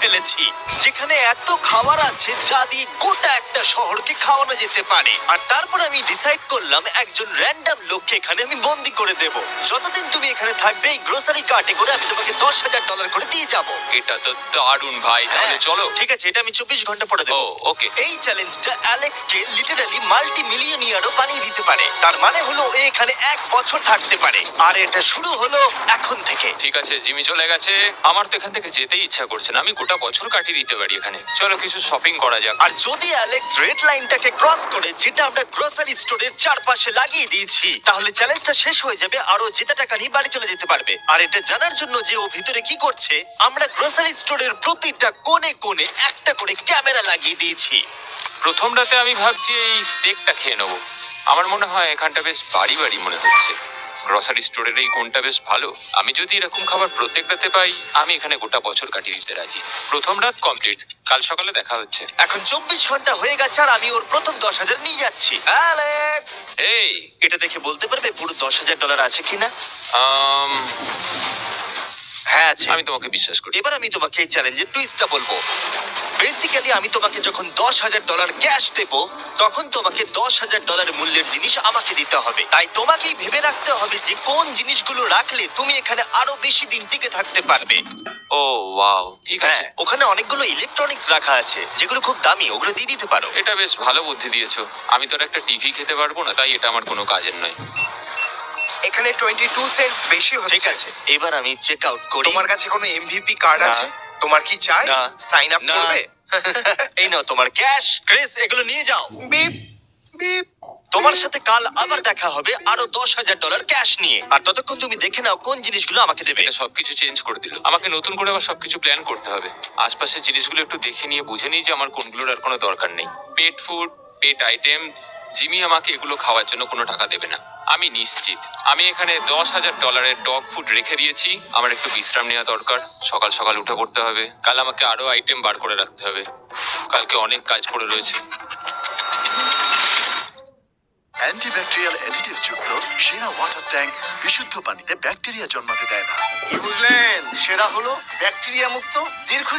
ফেলেছি। যেখানে এত খাবার আছে যা দিয়ে গোটা একটা শহরকে খাওয়ানো যেতে পারে। আর তারপর আমি ডিসাইড করলাম একজন র্যান্ডম লোককে এখানে আমি বন্দি করে দেব। যতদিন তুমি এখানে থাকবে এই গ্রোসারি কার্টে করে আমি তোমাকে দশ হাজার ডলার করে দিয়ে যাব। এটা তো দারুণ ভাই তাহলে হ্যাঁ, চলো। ঠিক আছে এটা আমি চব্বিশ ঘণ্টা পরে ও দেবো ওকে। এই চ্যালেঞ্জটা অ্যালেক্স কে লিটারালি মাল্টি মিলিয়নিয়ারও বানিয়ে দিতে পারে। তার মানে হলো ও এখানে এক বছর থাকতে পারে। আর এটা শুরু হলো এখন থেকে। ঠিক আছে জিমি চলে গেছে। আমার তো এখান থেকে যেতেই ইচ্ছা করছে না। আমি গোটা বছর কাটিয়ে দিতে পারি এখানে। চলো কিছু শপিং করা যাক। আর যদি অ্যালেক্স রেড লাইনটাকে ক্রস করে যেটা আমরা গ্রোসারি স্টোরের চারপাশে লাগিয়ে দিয়েছি তাহলে চ্যালেঞ্জটা শেষ হয়ে যাবে আর ও জেতা টাকা নিয়ে বাড়ি চলে যেতে পারবে। আর এটা জানার জন্য যে ও ভিতরে কি করছে আমরা গ্রোসারি স্টোরের প্রতিটা কোণে কোণে একটা করে ক্যামেরা লাগিয়ে দিয়েছি। প্রথম রাতে আমি ভাবছি এই স্টেকটা খেয়ে নেব। আমার মনে হয় এখানটা বেশ বাড়ি বাড়ি মনে হচ্ছে। গ্রসারি স্টোরের এই কোনটা বেশ ভালো? আমি যদি এরকম খাবার প্রত্যেক রাতে পাই আমি এখানে গোটা বছর কাটিয়ে দিতে রাজি। প্রথম রাত কমপ্লিট কাল সকালে দেখা হচ্ছে। এখন চব্বিশ ঘণ্টা হয়ে গেছে আর আমি ওর প্রথম দশ হাজার নিয়ে যাচ্ছি। অ্যালেক্স! এই! এটা দেখে বলতে পারবে পুরো দশ হাজার ডলার আছে কিনা? আম, হ্যাঁ আছে। আমি তোমাকে বিশ্বাস করি। এবার আমি তোমাকে এই চ্যালেঞ্জের টুইস্টটা বলব। বেসিক্যালি আমি তোমাকে যখন দশ হাজার ডলার ক্যাশ দেব তখন তোমাকে দশ হাজার ডলার মূল্যের জিনিস আমাকে দিতে হবে। তাই তোমাকেই ভেবে রাখতে হবে যে কোন জিনিসগুলো রাখলে তুমি এখানে আরও বেশি দিন টিকে থাকতে পারবে। ও ওয়াও ঠিক আছে। হ্যাঁ ওখানে অনেকগুলো ইলেকট্রনিক্স রাখা আছে যেগুলো খুব দামি ওগুলো দিয়ে দিতে পারো। এটা বেশ ভালো বুদ্ধি দিয়েছ। আমি তো আর একটা টিভি খেতে পারব না তাই এটা আমার কোনো কাজের নয়। এখানে টোয়েন্টি টু সেন্টস বেশি ঠিক আছে এবার আমি চেক আউট করি। তোমার কাছে কোনো এমভিপি কার্ড আছে? তোমার কি চাই? না। সাইন আপ না। করবে? এই নাও তোমার ক্যাশ ক্রিস এগুলো নিয়ে যাও। বিপ বিপ তোমার সাথে কাল আবার দেখা হবে আরও দশ হাজার ডলার ক্যাশ নিয়ে। আর ততক্ষণ তুমি দেখে নাও কোন জিনিসগুলো আমাকে দেবে। এটা সবকিছু চেঞ্জ করে দিল। আমাকে নতুন করে আবার সবকিছু প্ল্যান করতে হবে। আশপাশের জিনিসগুলো একটু দেখে নিয়ে বুঝে নিই যে আমার কোনগুলোর আর কোনো দরকার নেই। Pet food pet items Jimmy আমাকে এগুলো খাওয়ার জন্য কোনো টাকা দেবে না। আমি নিশ্চিত। আমি এখানে দশ হাজার ডলারের ডগ ফুড রেখে দিয়েছি। আমার একটু বিশ্রাম নেওয়া দরকার। সকাল সকাল উঠে পড়তে হবে। কাল আমাকে আরও আইটেম বার করে রাখতে হবে। কালকে অনেক কাজ পড়ে রয়েছে। অ্যান্টিব্যাকটেরিয়াল অ্যাডিটিভ যুক্ত সেরা ওয়াটার ট্যাঙ্ক বিশুদ্ধ পানিতে ব্যাকটেরিয়া জন্মাতে দেয় না। বুঝলেন? সেরা হলো ব্যাকটেরিয়া মুক্ত দীর্ঘ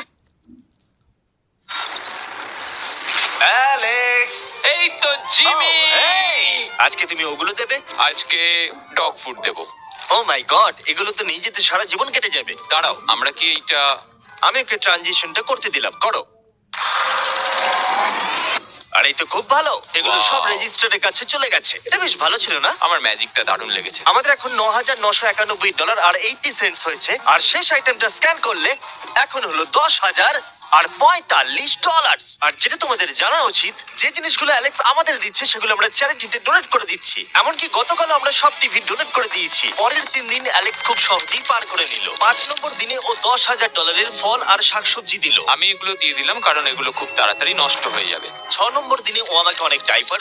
অ্যালেক্স এই তো জিমি। আজকে তুমি ওগুলো দেবে? আজকে ডগ ফুড দেবো। ও মাই গড এগুলো তো নিয়ে যেতে সারা জীবন কেটে যাবে। দাঁড়াও আমরা কি এইটা আমি ওকে ট্রানজিশনটা করতে দিলাম করো। আর এই তো খুব ভালো এগুলো সব রেজিস্টারের কাছে চলে গেছে। এটা বেশ ভালো ছিল না? আমার ম্যাজিকটা দারুণ লেগেছে। আমাদের এখন ন হাজার নশো একানব্বই ডলার আর এইটি সেন্টস হয়েছে। আর শেষ আইটেমটা স্ক্যান করলে এখন হলো দশ হাজার আর পঁয়তাল্লিশ ডলার আর যেটা তোমাদের জানা উচিত যে জিনিসগুলো অ্যালেক্স আমাদের দিচ্ছে সেগুলো আমরা চ্যারিটিতে ডোনেট করে দিচ্ছি। এমনকি গতকাল আমরা সব টিভি ডোনেট করে দিয়েছি। পরের তিন দিন অ্যালেক্স খুব সহজেই পার করে নিল। পাঁচ নম্বর দিনে ও দশ হাজার ডলারের ফল আর শাকসবজি দিল। আমি এগুলো দিয়ে দিলাম কারণ এগুলো খুব তাড়াতাড়ি নষ্ট হয়ে যাবে। ছ নম্বর দিনে ও আমাকে অনেক ডাইপার্স দিল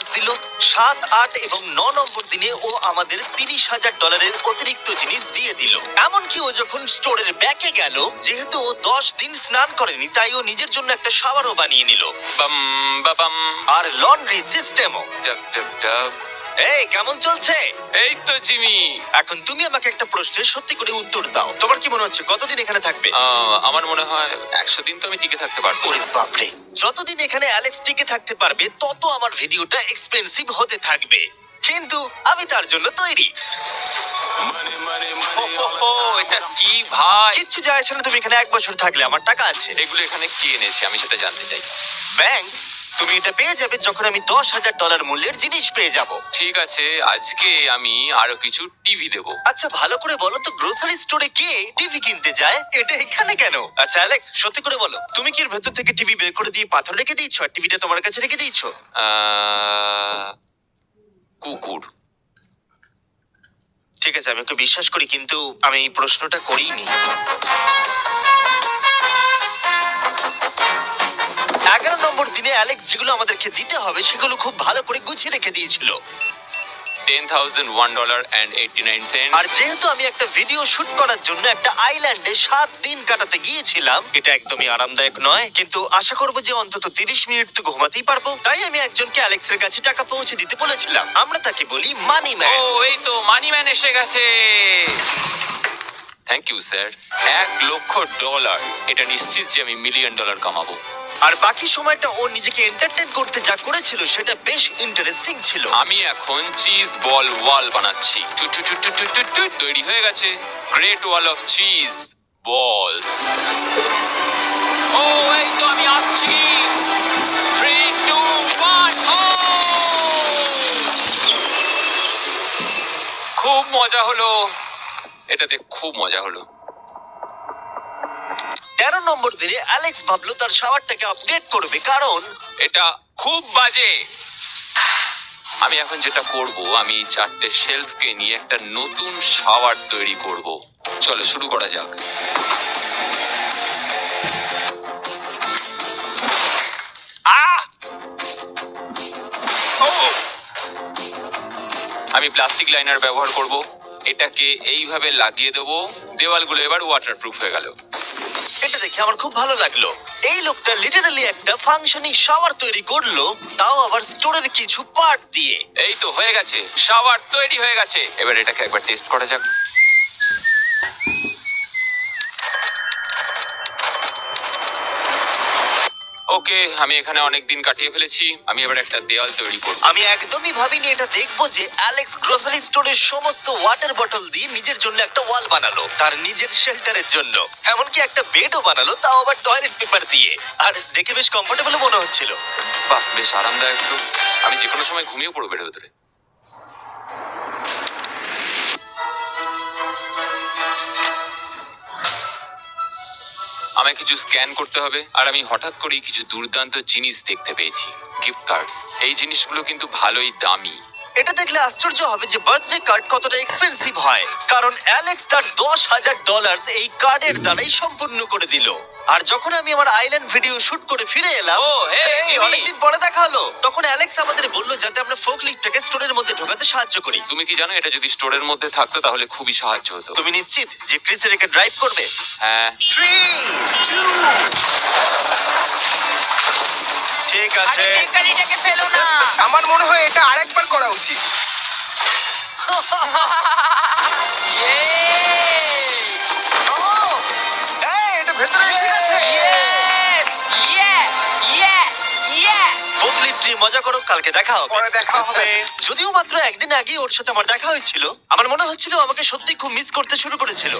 সাত আট এবং ন নম্বর দিনে ও আমাদের তিরিশ হাজার ডলারের অতিরিক্ত জিনিস দিয়ে দিল। এমনকি ও যখন স্টোরের ব্যাকে গেল যেহেতু ও দশ দিন স্নান করেনি তাই ও নিজের জন্য একটা সাবারও বানিয়ে নিল। বাম বাবাম আর লন্ড্রি সিস্টেমও। ডাব ডাব ডাব। এই কেমন চলছে? এই তো জিমি। এখন তুমি আমাকে একটা প্রশ্নের সত্যি করে উত্তর দাও। তোমার কি মনে হচ্ছে কতদিন এখানে থাকবে? আহ, আমার মনে হয় একশো দিন তো আমি টিকে থাকতে পারব। ওরে বাপরে। যতদিন এখানে অ্যালেক্স টিকে থাকতে পারবে তত আমার ভিডিওটা এক্সপেন্সিভ হতে থাকবে। কিন্তু আমি তার জন্য তৈরি। ও, এটা কি ভাই? কিচ্ছু যায় আসে না তুমি এখানে এক বছর থাকলে আমার টাকা আছে। এগুলো এখানে কি এনেছে? আমি সেটা জানতে চাই। ব্যাংক তুমি এটা পেয়ে যাবে যখন আমি দশ হাজার ডলার মূল্যের জিনিস পেয়ে যাব। ঠিক আছে আজকে আমি আরও কিছু টিভি দেবো। আচ্ছা ভালো করে বলো তো গ্রোসারি স্টোরে কে টিভি কিনতে যায়? এটা এখানে কেন? আচ্ছা অ্যালেক্স সত্যি করে বলো তুমি কি এর ভেতর থেকে টিভি বের করে দিয়ে পাথর রেখে দিয়েছ আর টিভিটা তোমার কাছে রেখে দিয়েছ? আহ, কুকুর। ঠিক আছে আমি ওকে বিশ্বাস করি কিন্তু আমি এই প্রশ্নটা করিনি। নম্বর অ্যালেক্স যেগুলো আমাদেরকে দিতে হবে সেগুলো খুব ভালো করে গুছিয়ে রেখে দিয়েছিল। Ten thousand one dollar and eighty nine cent আর যেহেতু আমি একটা ভিডিও শুট করার জন্য একটা আইল্যান্ডে সাত দিন কাটাতে গিয়েছিলাম এটা একদমই আরামদায়ক নয় কিন্তু আশা করব যে অন্তত তিরিশ মিনিট তো ঘুমাতেই পারব। তাই আমি একজনকে অ্যালেক্সের কাছে টাকা পৌঁছে দিতে বলেছিলাম। আমরা তাকে বলি মানি ম্যান ও এই তো মানি ম্যান এসে গেছে। থ্যাংক ইউ স্যার এক লক্ষ ডলার এটা নিশ্চিত যে আমি মিলিয়ন ডলার কামাবো। আর বাকি সময়টা ও নিজেকে এন্টারটেন করতে যা করেছিল সেটা বেশ ইন্টারেস্টিং ছিল। আমি এখন চিজ বল ওয়াল বানাচ্ছি। Two two two two two two two, তৈরি হয়ে গেছে। Great wall of cheese ball ও এই তো আমি আসছি। টু খুব মজা হলো। এটাতে খুব মজা হলো। তেরো নম্বর দিনে অ্যালেক্স ভাবলো তার শাওয়ারটাকে আপডেট করবে কারণ এটা খুব বাজে। আমি এখন যেটা করব আমি চারটে শেলফকে নিয়ে একটা নতুন শাওয়ার তৈরি করব। চলো শুরু করা যাক! আমি প্লাস্টিক লাইনার ব্যবহার করব। এটাকে এইভাবে লাগিয়ে দেবো। দেওয়ালগুলো এবার ওয়াটারপ্রুফ হয়ে গেল। এটা দেখে আমার খুব ভালো লাগল। এই লোকটা লিটারালি একটা ফাংশনিং শাওয়ার তৈরি করল তাও আবার স্টোরের কিছু পার্ট দিয়ে। এই তো হয়ে গেছে। শাওয়ার তৈরি হয়ে গেছে। এবার এটাকে একবার টেস্ট করা যাক। ওকে আমি এখানে অনেক দিন কাটিয়ে ফেলেছি। আমি এবার একটা দেওয়াল তৈরি করব। আমি একদমই ভাবিনি এটা দেখব যে অ্যালেক্স গ্রোসারি স্টোরের সমস্ত ওয়াটার বটল দিয়ে নিজের জন্য একটা ওয়াল বানালো তার নিজের শেল্টারের জন্য। এমনকি একটা বেডও বানালো তাও আবার টয়লেট পেপার দিয়ে। আর দেখে বেশ কমফোর্টেবল মনে হচ্ছিল। বাহ বেশ আরামদায়ক তো। আমি যে কোনো সময় ঘুমিয়ে পড়ব এর ভেতরে। আমায় কিছু স্ক্যান করতে হবে, আর আমি হঠাৎ করেই কিছু দুর্দান্ত জিনিস দেখতে পেয়েছি গিফট কার্ডস এই জিনিসগুলো কিন্তু ভালোই দামি। এটা দেখলে আশ্চর্য হবে যে বার্থডে কার্ড কতটা এক্সপেন্সিভ হয়, কারণ অ্যালেক্স তার দশ হাজার ডলার এই কার্ডের দ্বারাই সম্পূর্ণ করে দিল। আর যখন আমি আমার আইল্যান্ড ভিডিও শুট করে ফিরে এলাম ও, hey, এই। অনেকদিন পরে দেখা হলো। তখন অ্যালেক্স আমাদের বলল যাতে আমরা ফোক লিফটটাকে স্টোরের মধ্যে ঢোকাতে সাহায্য করি। তুমি কি জানো এটা যদি স্টোরের মধ্যে থাকতো তাহলে খুবই সাহায্য হতো। তুমি নিশ্চিত যে ক্রিসের একে ড্রাইভ করবে? হ্যাঁ। থ্রি টু ঠিক আছে। আমার মনে হয় এটা আরেকবার করা উচিত। নিয়ে মজা করো কালকে দেখা হবে। পরে দেখা হবে। যদিও মাত্র একদিন আগে ওর সাথে আমার দেখা হয়েছিল আমার মনে হচ্ছিল আমাকে সত্যি খুব মিস করতে শুরু করেছিল।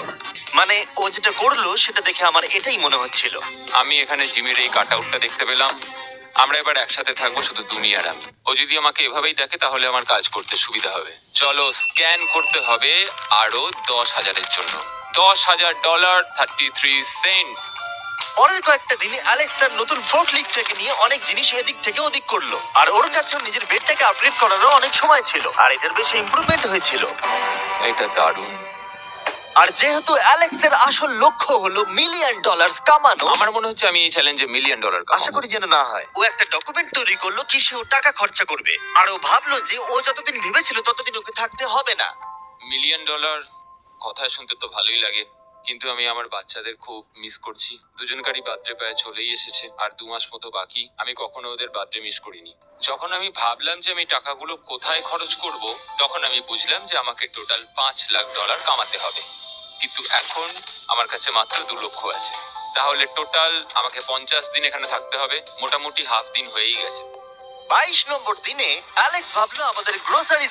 মানে ও যেটা করল সেটা দেখে আমার এটাই মনে হচ্ছিল। আমি এখানে জিমের এই কাট আউটটা দেখতে পেলাম। আমরা এবার একসাথে থাকব শুধু তুমি আর আমি। ও যদি আমাকে এভাবেই দেখে তাহলে আমার কাজ করতে সুবিধা হবে। চলো স্ক্যান করতে হবে আরও দশ হাজারের জন্য। দশ হাজার ডলার থার্টি থ্রি সেন্ট পরের কয়েকটা দিনে অ্যালেক্স তার নতুন ফোর্ক লিফটটাকে নিয়ে অনেক জিনিস এদিক থেকে ওদিক করল। আর ওর কাছেও নিজের বেডটাকে আপগ্রেড করারও অনেক সময় ছিল আর এটার বেশ ইমপ্রুভমেন্ট হয়েছিল। এটা দারুণ। আর যেহেতু অ্যালেক্সের আসল লক্ষ্য হলো মিলিয়ন ডলার কামানো আমার মনে হচ্ছে আমি এই চ্যালেঞ্জে মিলিয়ন ডলার আশা করি যেন না হয়। ও একটা ডকুমেন্ট তৈরি করল কি সে ও টাকা খরচা করবে। আর ও ভাবলো যে ও যতদিন ভেবেছিল ততদিন ওকে থাকতে হবে না। মিলিয়ন ডলার কথা শুনতে তো ভালোই লাগে। কিন্তু আমি আমার বাচ্চাদের খুব মিস করছি। দুজনকারই বার্থডে প্রায় চলেই এসেছে, আর দু মাস মতো বাকি। আমি কখনো ওদের বার্থডে মিস করিনি। যখন আমি ভাবলাম যে আমি টাকাগুলো কোথায় খরচ করব, তখন আমি বুঝলাম যে আমাকে টোটাল পাঁচ লাখ ডলার কামাতে হবে। কিন্তু এখন আমার কাছে মাত্র দু লক্ষ আছে। তাহলে টোটাল আমাকে পঞ্চাশ দিন এখানে থাকতে হবে, মোটামুটি হাফ দিন হয়েই গেছে। বাইশ নম্বর দিনে অ্যালেক্স ভাবলো আমাদের গ্রোসারি